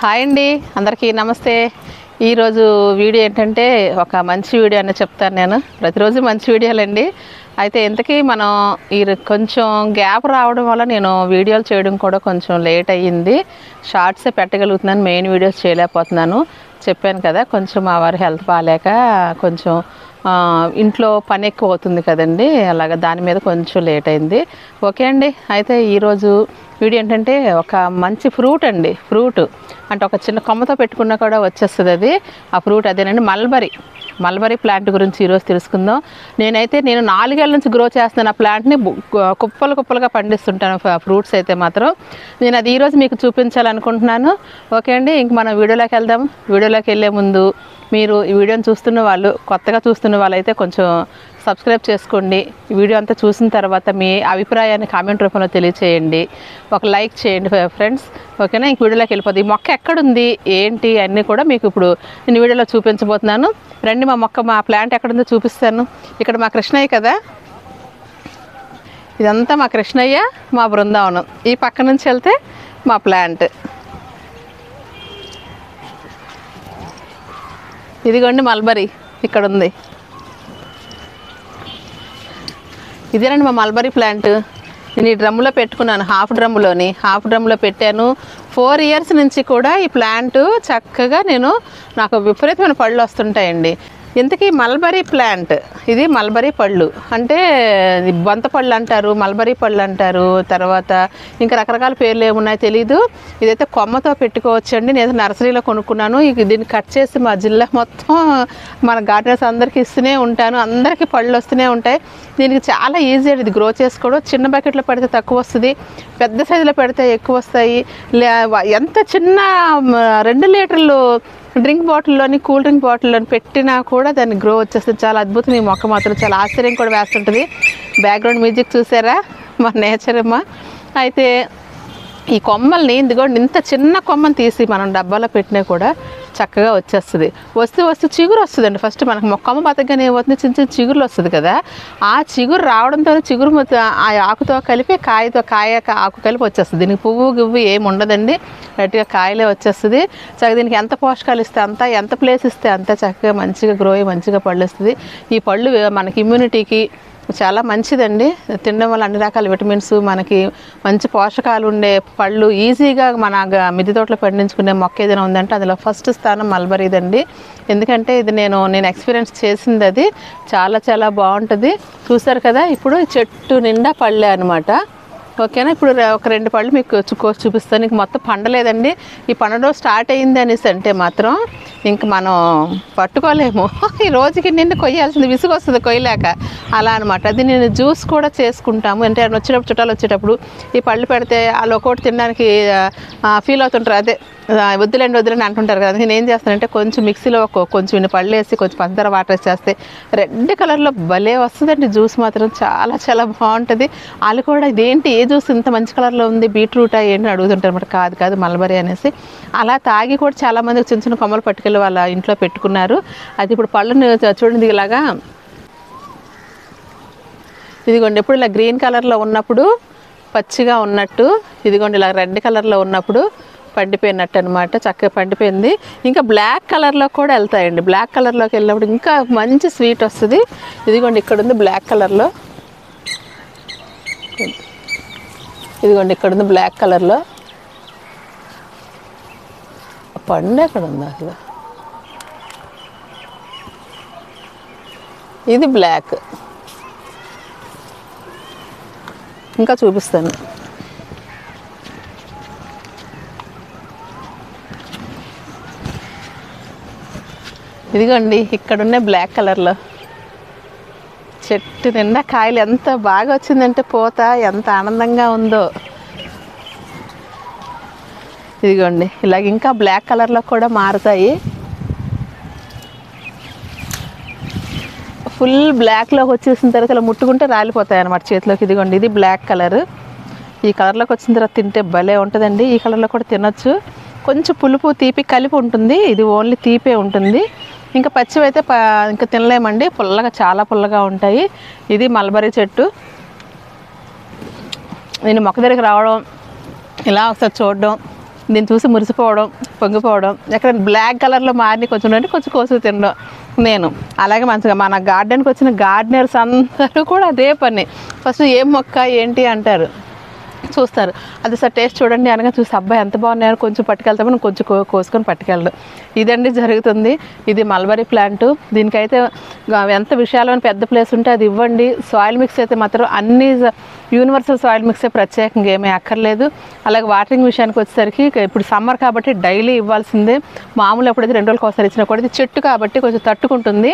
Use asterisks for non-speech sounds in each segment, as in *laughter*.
Hi అండి అందరికీ నమస్తే. ఈరోజు వీడియో ఏంటంటే ఒక మంచి వీడియో అని చెప్తాను నేను. ప్రతిరోజు మంచి వీడియోలండి. అయితే ఇంతకీ మనం ఈ కొంచెం గ్యాప్ రావడం వల్ల నేను వీడియోలు చేయడం కూడా కొంచెం లేట్ అయ్యింది. షార్ట్సే పెట్టగలుగుతున్నాను మెయిన్ వీడియోస్ చేయలేకపోతున్నాను. చెప్పాను కదా కొంచెం మా వారి హెల్త్ బాగాలేక కొంచెం ఇంట్లో పని ఎక్కువ అవుతుంది కదండి. అలాగ దాని మీద కొంచెం లేట్ అయింది. ఓకే అండి అయితే ఈరోజు వీడియో ఏంటంటే ఒక మంచి ఫ్రూట్ అండి ఫ్రూట్. అంటే ఒక చిన్న కొమ్మతో పెట్టుకున్నా కూడా వచ్చేస్తుంది అది. ఆ ఫ్రూట్ అదేనండి మల్బరీ. మల్బరీ ప్లాంట్ గురించి ఈరోజు తెలుసుకుందాం. నేనైతే నేను నాలుగేళ్ళ నుంచి గ్రో చేస్తున్నాను ఆ ప్లాంట్ని కుప్పలు కుప్పలుగా పండిస్తుంటాను ఫ- ఫ్రూట్స్ అయితే మాత్రం. నేను అది ఈరోజు మీకు చూపించాలనుకుంటున్నాను. ఓకే అండి ఇంక మనం వీడియోలోకి వెళ్దాం. వీడియోలోకి వెళ్ళే ముందు మీరు ఈ వీడియోని చూస్తున్న వాళ్ళు కొత్తగా చూస్తున్న వాళ్ళైతే కొంచెం సబ్స్క్రైబ్ చేసుకోండి. ఈ వీడియో అంతా చూసిన తర్వాత మీ అభిప్రాయాన్ని కామెంట్ రూపంలో తెలియచేయండి. ఒక లైక్ చేయండి ఫ్రెండ్స్. ఓకేనా? ఇంక వీడియోలోకి వెళ్ళిపోతుంది ఈ మొక్క ఎక్కడుంది? ఏంటి? అన్నీ కూడా మీకు ఇప్పుడు నేను వీడియోలో చూపించబోతున్నాను. రండి మా మొక్క మా ప్లాంట్ ఎక్కడుందో చూపిస్తాను. ఇక్కడ మా కృష్ణయ్య కదా? ఇదంతా మా కృష్ణయ్య మా బృందావనం. ఈ పక్క నుంచి వెళ్తే మా ప్లాంట్. ఇదిగోండి మల్బరీ. ఇక్కడ ఉంది ఇదేనండి మా మల్బరీ ప్లాంట్. నేను ఈ డ్రమ్ములో పెట్టుకున్నాను హాఫ్ డ్రమ్ములోని. హాఫ్ డ్రమ్లో పెట్టాను. ఫోర్ ఇయర్స్ నుంచి కూడా ఈ ప్లాంట్ చక్కగా నేను నాకు విపరీతమైన పళ్ళు వస్తుంటాయండి. ఇంతకీ మల్బరీ ప్లాంట్ ఇది మల్బరీ పళ్ళు. అంటే ఇది బొంత పళ్ళు అంటారు మల్బరీ పళ్ళు అంటారు తర్వాత ఇంకా రకరకాల పేర్లు ఏమున్నాయో తెలీదు. ఇదైతే కొమ్మతో పెట్టుకోవచ్చండి. నేను నర్సరీలో కొనుక్కున్నాను. ఇక దీన్ని కట్ చేసి మా జిల్లా మొత్తం మన గార్డెన్స్ అందరికీ ఇస్తూనే ఉంటాను. అందరికీ పళ్ళు వస్తూనే ఉంటాయి. దీనికి చాలా ఈజీ అండి. ఇది గ్రో చేసుకోవడం. చిన్న బకెట్లో పెడితే తక్కువ వస్తుంది. పెద్ద సైజులో పెడితే ఎక్కువ వస్తాయి. లే- ఎంత చిన్న రెండు లీటర్లు డ్రింక్ బాటిల్లోని కూల్ డ్రింక్ బాటిల్లోని పెట్టినా కూడా దాన్ని గ్రో వచ్చేస్తుంది. చాలా అద్భుతం. ఈ మొక్క మాత్రం చాలా ఆశ్చర్యం కూడా వేస్తుంటుంది. బ్యాక్గ్రౌండ్ మ్యూజిక్ చూసారా? మా నేచర్ అమ్మ అయితే ఈ కొమ్మల్ని ఇదిగోండి ఇంత చిన్న కొమ్మని తీసి మనం డబ్బాలో పెట్టినా కూడా చక్కగా వచ్చేస్తుంది. వస్తే వస్తే చిగురు వస్తుందండి. ఫస్ట్ మనకు మొ- కొమ్మ బతకగానే ఏమవుతుంది? చిన్న చిన్న చిగురులు వస్తుంది కదా. ఆ చిగురు రావడంతో చిగురు మొత్తం ఆ ఆకుతో కలిపి కాయతో కాయ ఆకు కలిపి వచ్చేస్తుంది. దీనికి పువ్వు గివ్వు ఏమి ఉండదండి. గట్టిగా కాయలే వచ్చేస్తుంది. చక్కగా దీనికి ఎంత పోషకాలు ఇస్తే అంత ఎంత ప్లేస్ ఇస్తే అంత చక్కగా మంచిగా గ్రో అయ్యి మంచిగా పళ్ళు వస్తుంది. ఈ పళ్ళు మనకి ఇమ్యూనిటీకి చాలా మంచిదండి. తినడం వల్ల అన్ని రకాల విటమిన్స్ మనకి మంచి పోషకాలు ఉండే పళ్ళు ఈజీగా మన మిద్దె తోటలో పండించుకునే మొక్క ఏదైనా ఉందంటే అందులో ఫస్ట్ స్థానం మల్బరీదండి ఎందుకంటే ఇది నేను నేను ఎక్స్పీరియన్స్ చేసింది అది చాలా చాలా బాగుంటుంది. చూసారు కదా ఇప్పుడు చెట్టు నిండా పళ్ళే అనమాట ఓకేనా? ఇప్పుడు ఒక రెండు పళ్ళు మీకు కోసి చూపిస్తాను. మీకు మొత్తం పండలేదండి. ఈ పండడం స్టార్ట్ అయింది అనేసి అంటే మాత్రం ఇంక మనం పట్టుకోలేము. ఈ రోజుకి నిన్ను కొయ్యాల్సింది విసుగు వస్తుంది కొయ్యలేక. అలా అనమాట అది నేను జ్యూస్ కూడా చేసుకుంటాము. అంటే వచ్చినప్పుడు చుట్టాలు వచ్చేటప్పుడు ఈ పళ్ళు పెడితే వాళ్ళు ఒక్కోటి తినడానికి ఫీల్ అవుతుంటారు. అదే వద్దులేండి వద్దులేండి అంటుంటారు కదా. నేను ఏం చేస్తానంటే కొంచెం మిక్సీలో ఒక కొంచెం ఇన్ని పళ్ళు వేసి కొంచెం పంచదార వాటర్ వేసి చేస్తే రెడ్ కలర్లో భలే వస్తుందండి జ్యూస్ మాత్రం. చాలా చాలా బాగుంటుంది. వాళ్ళు కూడా ఇదేంటి ఏ జ్యూస్ ఇంత మంచి కలర్లో ఉంది బీట్రూటా ఏంటి అడుగుతుంటారు అనమాట కాదు కాదు మల్బరీ అనేసి. అలా తాగి కూడా చాలామంది చిన్న చిన్న కొమ్మలు పట్టుకెళ్ళి వాళ్ళ ఇంట్లో పెట్టుకున్నారు. అది ఇప్పుడు పళ్ళను చూడండి ఇలాగా. ఇదిగోండి ఎప్పుడు ఇలా గ్రీన్ కలర్లో ఉన్నప్పుడు పచ్చిగా ఉన్నట్టు ఇదిగోండి ఇలా రెడ్ కలర్లో ఉన్నప్పుడు పండిపోయినట్టు అనమాట చక్కగా పండిపోయింది. ఇంకా బ్లాక్ కలర్లో కూడా వెళ్తాయండి. బ్లాక్ కలర్లోకి వెళ్ళినప్పుడు ఇంకా మంచి స్వీట్ వస్తుంది. ఇదిగోండి ఇక్కడ ఉంది బ్లాక్ కలర్లో. ఇదిగోండి ఇక్కడ ఉంది బ్లాక్ కలర్లో. పండు ఎక్కడ ఉంది అసలు? ఇది బ్లాక్. ఇంకా చూపిస్తాను. ఇదిగోండి ఇక్కడున్న బ్లాక్ కలర్లో. చెట్టు నిండా కాయలు ఎంత బాగా వచ్చిందంటే పూత ఎంత ఆనందంగా ఉందో. ఇదిగోండి ఇలాగ ఇంకా బ్లాక్ కలర్లో కూడా మారుతాయి. ఫుల్ బ్లాక్లోకి వచ్చేసిన తర్వాత ఇలా ముట్టుకుంటే రాలిపోతాయి అనమాట చేతిలోకి. ఇదిగోండి ఇది బ్లాక్ కలర్. ఈ కలర్లోకి వచ్చిన తర్వాత తింటే భలే ఉంటుందండి. ఈ కలర్లో కూడా తినొచ్చు. కొంచెం పులుపు తీపి కలిపి ఉంటుంది. ఇది ఓన్లీ తీపే ఉంటుంది. ఇంకా పచ్చివైతే ఇంకా తినలేమండి. పుల్లగా చాలా పుల్లగా ఉంటాయి. ఇది మల్బరీ చెట్టు. నేను మొక్క దగ్గరికి రావడం ఇలా ఒకసారి చూడడం దీన్ని చూసి మురిసిపోవడం పొంగిపోవడం ఎక్కడ బ్లాక్ కలర్లో మారిన కొంచెం ఉంటే కొంచెం కోసుకు తినడం. నేను. అలాగే మంచిగా మన గార్డెన్కి వచ్చిన గార్డెనర్స్ అందరూ కూడా అదే పని. ఫస్ట్ ఏం మొక్క ఏంటి అంటారు? చూస్తారు. అది సార్ టేస్ట్ చూడండి అనగా చూసి అబ్బాయి ఎంత బాగున్నాయని కొంచెం పట్టుకెళ్తామని కొంచెం కోసుకొని పట్టుకెళ్ళడం ఇదండి జరుగుతుంది. ఇది మల్బరీ ప్లాంట్. దీనికైతే ఎంత విశాలమైన పెద్ద ప్లేస్ ఉంటే అది ఇవ్వండి. సాయిల్ మిక్స్ అయితే మాత్రం అన్ని యూనివర్సల్ సాయిల్ మిక్సే ప్రత్యేకంగా ఏమీ అక్కర్లేదు. అలాగే వాటరింగ్ విషయానికి వచ్చేసరికి ఇప్పుడు సమ్మర్ కాబట్టి డైలీ ఇవ్వాల్సిందే. మామూలు ఎప్పుడైతే రెండు రోజులకి ఒకసారి ఇచ్చినా కూడా ఇది చెట్టు కాబట్టి కొంచెం తట్టుకుంటుంది.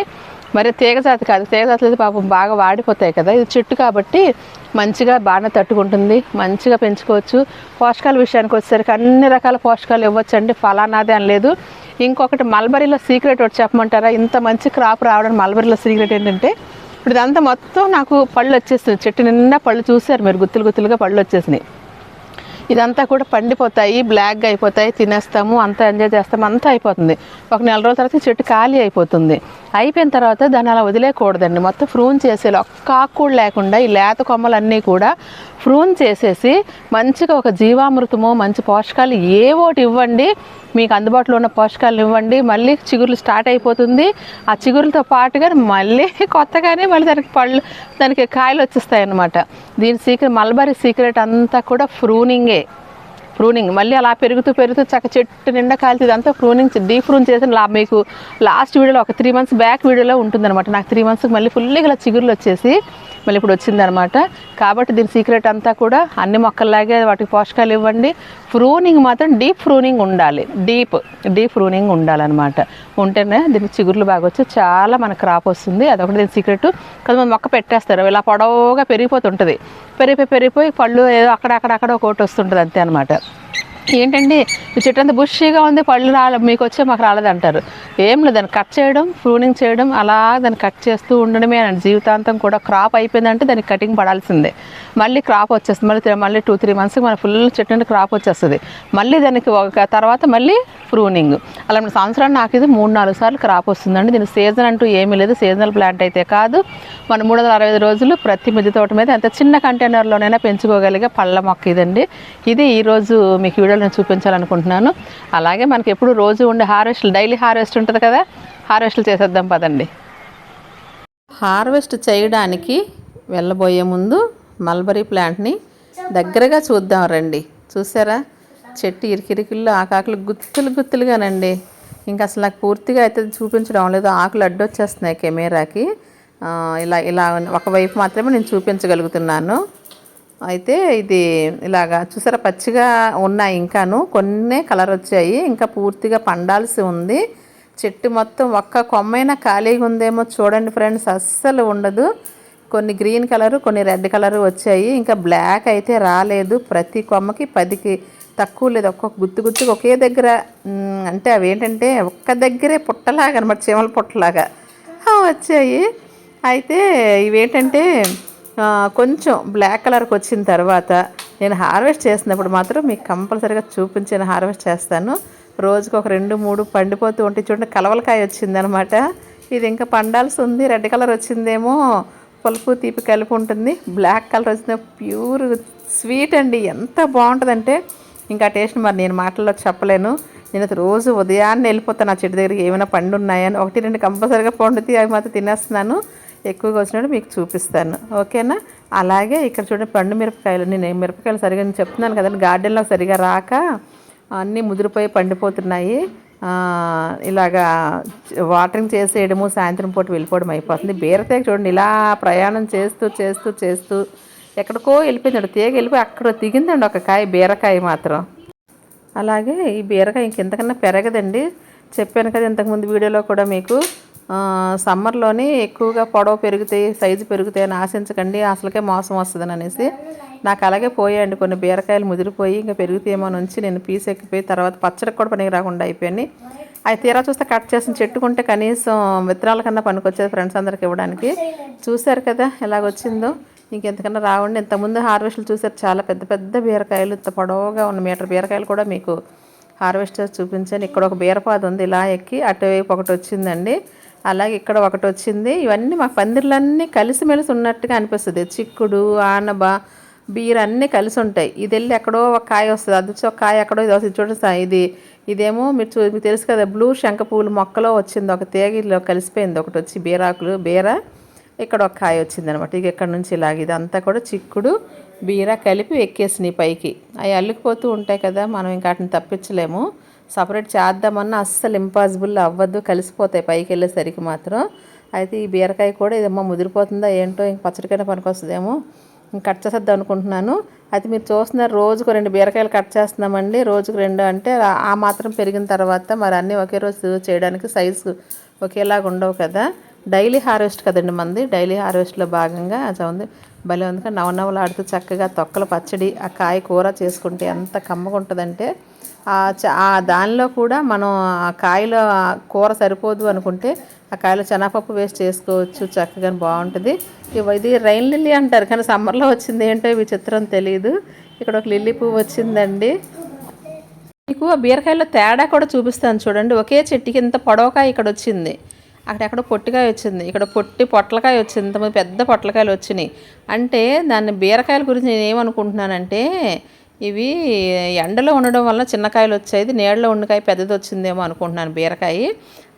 మరి తీగ జాతి కాదు. తీగజాతులు అయితే పాపం బాగా వాడిపోతాయి కదా. ఇది చెట్టు కాబట్టి మంచిగా బాగా తట్టుకుంటుంది. మంచిగా పెంచుకోవచ్చు. పోషకాల విషయానికి వచ్చేసరికి అన్ని రకాల పోషకాలు ఇవ్వచ్చు అండి ఫలానాదే అని లేదు. ఇంకొకటి మల్బరీలో సీక్రెట్ ఒకటి చెప్పమంటారా? ఇంత మంచి క్రాప్ రావడం మల్బరీలో సీక్రెట్ ఏంటంటే ఇప్పుడు ఇదంతా మొత్తం నాకు పళ్ళు వచ్చేస్తుంది చెట్టు నిండా పళ్ళు చూసారు మీరు. గుత్తులు గుత్తులుగా పళ్ళు వచ్చేసినాయి. ఇదంతా కూడా పండిపోతాయి. బ్లాక్గా అయిపోతాయి. తినేస్తాము. అంతా ఎంజాయ్ చేస్తాము. అంతా అయిపోతుంది. ఒక నెల రోజుల తర్వాత చెట్టు ఖాళీ అయిపోతుంది. అయిపోయిన తర్వాత దాన్ని అలా వదిలేయకూడదండి మొత్తం ఫ్రూన్ చేసేలా ఒక్క ఆకు కూడా లేకుండా ఈ లేత కొమ్మలన్నీ కూడా ఫ్రూన్ చేసేసి మంచిగా ఒక జీవామృతము మంచి పోషకాలు ఏ ఒకటి ఇవ్వండి. మీకు అందుబాటులో ఉన్న పోషకాలు ఇవ్వండి. మళ్ళీ చిగురులు స్టార్ట్ అయిపోతుంది. ఆ చిగురులతో పాటుగా మళ్ళీ *laughs* కొత్తగానే మళ్ళీ దానికి పళ్ళు దానికి కాయలు వచ్చేస్తాయి అన్నమాట దీని సీక్రెట్ మల్బరీ సీక్రెట్ అంతా కూడా ఫ్రూనింగే. ప్రూనింగ్. మళ్ళీ అలా పెరుగుతూ పెరుగుతూ చక్క చెట్టు నిండా కాలుతుంది అంతా ప్రూనింగ్ డీప్ ప్రూన్ చేసిన లా మీకు లాస్ట్ వీడియోలో ఒక త్రీ మంత్స్ బ్యాక్ వీడియోలో ఉంటుందన్నమాట. నాకు త్రీ మంత్స్కి మళ్ళీ ఫుల్గా ఇలా చిగురులు వచ్చేసి మళ్ళీ ఇప్పుడు వచ్చిందనమాట కాబట్టి దీని సీక్రెట్ అంతా కూడా అన్ని మొక్కల్లాగే వాటికి పోషకాలు ఇవ్వండి. ఫ్రూనింగ్ మాత్రం డీప్ ఫ్రూనింగ్ ఉండాలి. డీప్ డీప్ ఫ్రూనింగ్ ఉండాలన్నమాట. ఉంటేనే దీనికి చిగుర్లు బాగా వచ్చి చాలా మన క్రాప్ వస్తుంది. అదొకటి దీని సీక్రెట్. కొంతమంది మొక్క పెట్టేస్తారు. ఇలా పొడవుగా పెరిగిపోతుంటుంది. పెరిగిపోయి పెరిగిపోయి పళ్ళు ఏదో అక్కడ అక్కడ అక్కడ ఒకటి వస్తుంటుంది అంతే అనమాట Yeah. ఏంటండి? చెట్టు అంత బుషీగా ఉంది పళ్ళు రాలే మీకు వచ్చే మాకు రాలేదంటారు. ఏం లేదు దాన్ని కట్ చేయడం ప్రూనింగ్ చేయడం అలా దాన్ని కట్ చేస్తూ ఉండడమే అండి జీవితాంతం కూడా క్రాప్ అయిపోయిందంటే దానికి కటింగ్ పడాల్సిందే. మళ్ళీ క్రాప్ వచ్చేస్తుంది మళ్ళీ త్రీ- మళ్ళీ టూ త్రీ మంత్స్కి మన ఫుల్ చెట్టు నుండి క్రాప్ వచ్చేస్తుంది. మళ్ళీ దానికి ఒక తర్వాత మళ్ళీ ప్రూనింగ్ అలా సంవత్సరాన్ని సంవత్సరానికి నాకు ఇది మూడు నాలుగు సార్లు క్రాప్ వస్తుందండి. దీని సీజన్ అంటూ ఏమీ లేదు సీజనల్ ప్లాంట్ అయితే కాదు. మన మూడు వందల అరవై రోజులు ప్రతి మిద్దె తోట మీద ఎంత చిన్న కంటైనర్లోనైనా పెంచుకోగలిగే పళ్ళ మొక్క ఇదండి. ఇది ఈరోజు మీకు వీడియోలో నేను చూపించాలనుకుంటున్నాను. అలాగే మనకి ఎప్పుడు రోజు ఉండే హార్వెస్ట్ డైలీ హార్వెస్ట్ ఉంటుంది కదా హార్వెస్ట్లు చేసేద్దాం పదండి. హార్వెస్ట్ చేయడానికి వెళ్ళబోయే ముందు మల్బరీ ప్లాంట్ని దగ్గరగా చూద్దాం రండి. చూసారా? చెట్టు ఇరికిరికిళ్ళు ఆకాకులు గుత్తులు గుత్తులుగానండి. ఇంకా అసలు నాకు పూర్తిగా అయితే చూపించడం లేదు ఆకులు అడ్డొచ్చేస్తున్నాయి కెమెరాకి. ఇలా ఇలా ఒకవైపు మాత్రమే నేను చూపించగలుగుతున్నాను. అయితే ఇది ఇలాగా చూసారా పచ్చిగా ఉన్నాయి ఇంకాను. కొన్నే కలర్ వచ్చాయి. ఇంకా పూర్తిగా పండాల్సి ఉంది. చెట్టు మొత్తం ఒక్క కొమ్మైనా ఖాళీగా ఉందేమో చూడండి ఫ్రెండ్స్ అస్సలు ఉండదు. కొన్ని గ్రీన్ కలరు కొన్ని రెడ్ కలర్ వచ్చాయి. ఇంకా బ్లాక్ అయితే రాలేదు. ప్రతి కొమ్మకి పదికి తక్కువ లేదు. ఒక్కొక్క గుత్తు గుత్తుగా ఒకే దగ్గర అంటే అవి ఏంటంటే ఒక్క దగ్గరే పుట్టలాగా అనమాట చీమల పుట్టలాగా. వచ్చాయి. అయితే ఇవేంటంటే కొంచెం బ్లాక్ కలర్కి వచ్చిన తర్వాత నేను హార్వెస్ట్ చేసినప్పుడు మాత్రం మీకు కంపల్సరీగా చూపించిన హార్వెస్ట్ చేస్తాను. రోజుకు ఒక రెండు మూడు పండిపోతూ ఉంటే చూడండి కలవలకాయ వచ్చిందనమాట. ఇది ఇంకా పండాల్సి ఉంది రెడ్ కలర్ వచ్చిందేమో. పలుపు తీపి కలిపి ఉంటుంది. బ్లాక్ కలర్ వచ్చిన ప్యూర్ స్వీట్ అండి. ఎంత బాగుంటుందంటే ఇంకా టేస్ట్ మరి నేను మాటల్లో చెప్పలేను. నేను రోజు ఉదయాన్నే వెళ్ళిపోతాను. ఆ చెట్టు దగ్గరికి ఏమైనా పండు ఉన్నాయని ఒకటి రెండు కంపల్సరీగా పండుతాయి అవి మాత్రం తినేస్తున్నాను. ఎక్కువగా వచ్చినప్పుడు మీకు చూపిస్తాను. ఓకేనా? అలాగే ఇక్కడ చూడండి పండు మిరపకాయలు నేను మిరపకాయలు సరిగా నేను చెప్తున్నాను కదండి గార్డెన్లో సరిగా రాక అన్నీ ముదిరిపోయి పండిపోతున్నాయి. ఇలాగా వాటరింగ్ చేసేయడము సాయంత్రం పూట వెళ్ళిపోవడం అయిపోతుంది. బీరతేగ చూడండి ఇలా ప్రయాణం చేస్తూ చేస్తూ చేస్తూ ఎక్కడికో వెళ్ళిపోయిందండి. తీగ వెళ్ళిపోయి అక్కడ దిగిందండి ఒక కాయ బీరకాయ మాత్రం. అలాగే ఈ బీరకాయ ఇంకెంతకన్నా పెరగదండి. చెప్పాను కదా ఇంతకుముందు వీడియోలో కూడా మీకు. సమ్మర్లోని ఎక్కువగా పొడవు పెరుగుతాయి సైజు పెరుగుతాయి అని ఆశించకండి అసలుకే మోసం వస్తుందని అనేసి. నాకు అలాగే పోయాయండి కొన్ని బీరకాయలు ముదిరిపోయి ఇంకా పెరుగుతాయేమో నుంచి నేను పీస్ ఎక్కిపోయి తర్వాత పచ్చడికి కూడా పనికి రాకుండా అయిపోయాయి అవి తీరా చూస్తే కట్ చేసిన చెట్టుకుంటే కనీసం విత్తనాల కన్నా పనికొచ్చేది ఫ్రెండ్స్ అందరికి ఇవ్వడానికి. చూశారు కదా ఎలాగొచ్చిందో ఇంకెంతకన్నా రావండి. ఇంతకుముందు హార్వెస్ట్లు చూసారు చాలా పెద్ద పెద్ద బీరకాయలు ఇంత పొడవుగా ఉన్న మీటర్ బీరకాయలు కూడా మీకు హార్వెస్ట్ చూపించాను. ఇక్కడ ఒక బీరపాదు ఉంది ఇలా ఎక్కి అటువైపు ఒకటి వచ్చిందండి. అలాగే ఇక్కడ ఒకటి వచ్చింది. ఇవన్నీ మా పందిర్లన్నీ కలిసిమెలిసి ఉన్నట్టుగా అనిపిస్తుంది. చిక్కుడు ఆనబ బీర అన్నీ కలిసి ఉంటాయి. ఇది వెళ్ళి ఎక్కడో ఒక కాయ వస్తుంది. అది వచ్చి ఒక కాయ ఎక్కడో ఇది వస్తుంది. చూడండి ఇది ఇదేమో మీరు చూ మీకు తెలుసు కదా బ్లూ శంఖ పువ్వులు మొక్కలో వచ్చింది. ఒక తేగిలో కలిసిపోయింది. ఒకటి వచ్చి బీరాకులు బీర. ఇక్కడ ఒక కాయ వచ్చింది అనమాట ఇక ఇక్కడ నుంచి ఇలాగ ఇదంతా కూడా చిక్కుడు బీర కలిపి ఎక్కేసినాయి పైకి. అవి అల్లుకుపోతూ ఉంటాయి కదా మనం ఇంకా వాటిని తప్పించలేము. సపరేట్ చేద్దామన్నా అస్సలు ఇంపాసిబుల్ అవ్వద్దు కలిసిపోతాయి పైకి వెళ్ళేసరికి మాత్రం. అయితే ఈ బీరకాయ కూడా ఇదమ్మా ముదిరిపోతుందా ఏంటో ఇంక పచ్చడికైనా పనికొస్తుందేమో. ఇంక కట్ చేసేద్దాం అనుకుంటున్నాను. అయితే మీరు చూస్తున్నారు రోజుకు రెండు బీరకాయలు కట్ చేస్తున్నామండి. రోజుకు రెండు అంటే ఆ- మాత్రం పెరిగిన తర్వాత మరి అన్నీ ఒకే రోజు చేయడానికి సైజు ఒకేలాగా ఉండవు కదా. డైలీ హార్వెస్ట్ కదండి మంది. డైలీ హార్వెస్ట్లో భాగంగా అది ఉంది. భలే ఉంది. కదా నవనవలాడుతూ చక్కగా తొక్కల పచ్చడి ఆ కాయ కూర చేసుకుంటే ఎంత కమ్మగా ఉంటుందంటే ఆ దానిలో కూడా మనం ఆ కాయలో కూర సరిపోదు అనుకుంటే ఆ కాయలో శనగపప్పు వేస్ట్ చేసుకోవచ్చు చక్కగా బాగుంటుంది. ఇవి- ఇది రైన్ లిల్లీ అంటారు కానీ సమ్మర్లో వచ్చింది ఏంటో విచిత్రం తెలియదు ఇక్కడ ఒక లిల్లీ పువ్వు వచ్చిందండి. మీకు ఆ బీరకాయలో తేడా కూడా చూపిస్తాను చూడండి. ఒకే చెట్టుకి ఇంత పొడవకాయ ఇక్కడ వచ్చింది. అక్కడెక్కడ పొట్టికాయ వచ్చింది. ఇక్కడ పొట్టి పొట్లకాయ వచ్చింది. ఇంతమంది పెద్ద పొట్లకాయలు వచ్చినాయి. అంటే దాన్ని బీరకాయల గురించి నేను ఏమనుకుంటున్నానంటే ఇవి ఎండలో ఉండడం వల్ల చిన్న కాయలు వచ్చాయి నీడలో పెద్దది వచ్చిందేమో అనుకుంటున్నాను బీరకాయ.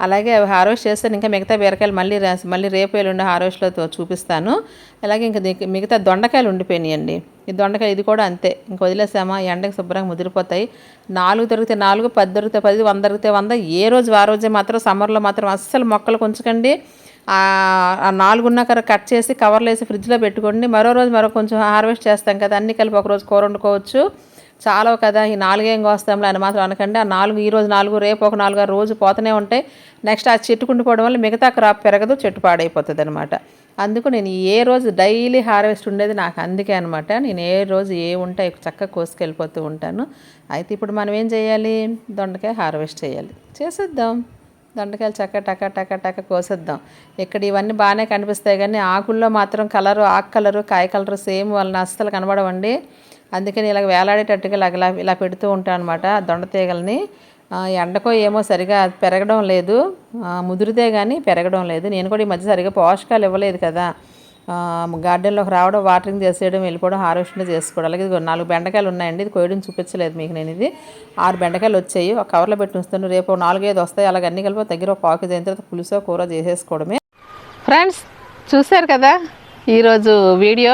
అలాగే అవి హార్వెస్ట్ చేస్తాను ఇంకా మిగతా బీరకాయలు మళ్ళీ రాసి మళ్ళీ రేపు ఎల్లుండి హార్వెస్ట్లో చూపిస్తాను. అలాగే ఇంకా మిగతా దొండకాయలు ఉండిపోయినాయండి. ఈ దొండకాయ ఇది కూడా అంతే. ఇంక వదిలేసామా ఎండకి శుభ్రంగా ముదిరిపోతాయి. నాలుగు దొరికితే నాలుగు పది దొరికితే పది వంద దొరికితే వంద ఏ రోజు ఆ రోజే మాత్రం సమ్మర్లో మాత్రం అస్సలు మొక్కలు ఉంచకండి నాలుగున్నర కట్ చేసి కవర్లు వేసి ఫ్రిడ్జ్లో పెట్టుకోండి. మరో రోజు మరో కొంచెం హార్వెస్ట్ చేస్తాం కదా అన్ని కలిపి ఒక రోజు కూర వండుకోవచ్చు. చాలా కదా ఈ నాలుగేం కోస్తాంలే అని మాత్రం అనకండి. ఆ నాలుగు ఈ రోజు నాలుగు రేపు ఒక నాలుగు ఆ రోజు పోతూనే ఉంటాయి. నెక్స్ట్ ఆ చెట్టు కుండిపోవడం వల్ల మిగతా క్రాప్ పెరగదు చెట్టు పాడైపోతుంది అనమాట అందుకు నేను ఏ రోజు డైలీ హార్వెస్ట్ ఉండేది నాకు అందుకే అనమాట. నేను ఏ రోజు ఏ ఉంటాయి చక్కగా కోసుకెళ్ళిపోతూ ఉంటాను. అయితే ఇప్పుడు మనం ఏం చేయాలి? దొండకాయ హార్వెస్ట్ చేయాలి. చేసేద్దాం. దొండకాయలు చక్క టక టక టక కోసేద్దాం. ఇక్కడ ఇవన్నీ బాగానే కనిపిస్తాయి కానీ ఆకుల్లో మాత్రం కలరు ఆకు కలరు కాయ కలరు సేమ్ వాళ్ళని అస్సలు కనబడవండి. అందుకని ఇలా వేలాడేటట్టుగా ఇలా ఇలా ఇలా పెడుతూ ఉంటాను అనమాట దొండతీగల్ని ఎండకో ఏమో సరిగా పెరగడం లేదు. ముదిరితే కానీ పెరగడం లేదు. నేను కూడా ఈ మధ్య సరిగా పోషకాలు ఇవ్వలేదు కదా. గార్డెన్లోకి రావడం వాటరింగ్ చేసేయడం వెళ్ళిపోవడం హార్వెస్టింగ్ చేసుకోవడం. అలాగే ఇదిగో నాలుగు బెండకాయలు ఉన్నాయండి. ఇది కోయడం చూపించలేదు మీకు నేను ఇది. ఆరు బెండకాయలు వచ్చాయి. ఒక కవర్లో పెట్టి ఉంచుతాను. రేపు నాలుగైదు వస్తాయి. అలాగే అన్ని కలిపి దగ్గర ఒక పాకి అయిన తర్వాత పులుసో కూర చేసేసుకోవడమే. ఫ్రెండ్స్ చూశారు కదా ఈరోజు వీడియో?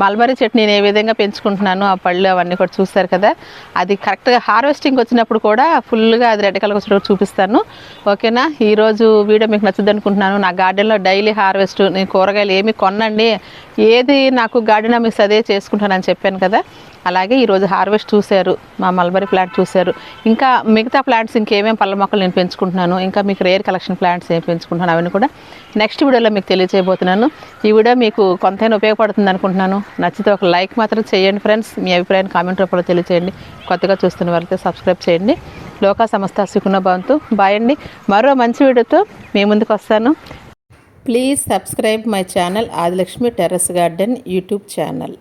మల్బరీ చెట్టు నేను ఏ విధంగా పెంచుకుంటున్నాను ఆ పళ్ళు అవన్నీ కూడా చూశారు కదా. అది కరెక్ట్గా హార్వెస్టింగ్ వచ్చినప్పుడు కూడా ఫుల్గా అది రెడ్ కలర్ వచ్చినప్పుడు చూపిస్తాను. ఓకేనా? ఈరోజు వీడియో మీకు నచ్చుద్ది అనుకుంటున్నాను. నా గార్డెన్లో డైలీ హార్వెస్ట్ నేను కూరగాయలు ఏమి కొనండి ఏది నాకు గార్డెన్ మిస్ అదే చేసుకుంటానని చెప్పాను కదా. అలాగే ఈరోజు హార్వెస్ట్ చూశారు మా మల్బరీ ప్లాంట్ చూశారు. ఇంకా మిగతా ప్లాంట్స్ ఇంకేమేమి పళ్ళ మొక్కలు నేను పెంచుకుంటున్నాను ఇంకా మీకు రేర్ కలెక్షన్ ప్లాంట్స్ ఏం పెంచుకుంటున్నాను అవన్నీ కూడా నెక్స్ట్ వీడియోలో మీకు తెలియజేయబోతున్నాను. ఈ వీడియో మీకు కొంతైనా ఉపయోగపడుతుంది అనుకుంటున్నాను. నచ్చితే ఒక లైక్ మాత్రం చేయండి ఫ్రెండ్స్. మీ అభిప్రాయాన్ని కామెంట్ రూపంలో తెలియచేయండి. కొత్తగా చూస్తున్న వారైతే సబ్స్క్రైబ్ చేయండి. లోకా సంస్థ సుఖున భవంతు. బాయ్ అండి. మరో మంచి వీడియోతో మీ ముందుకు వస్తాను. Please subscribe my channel Adilakshmi terrace garden YouTube channel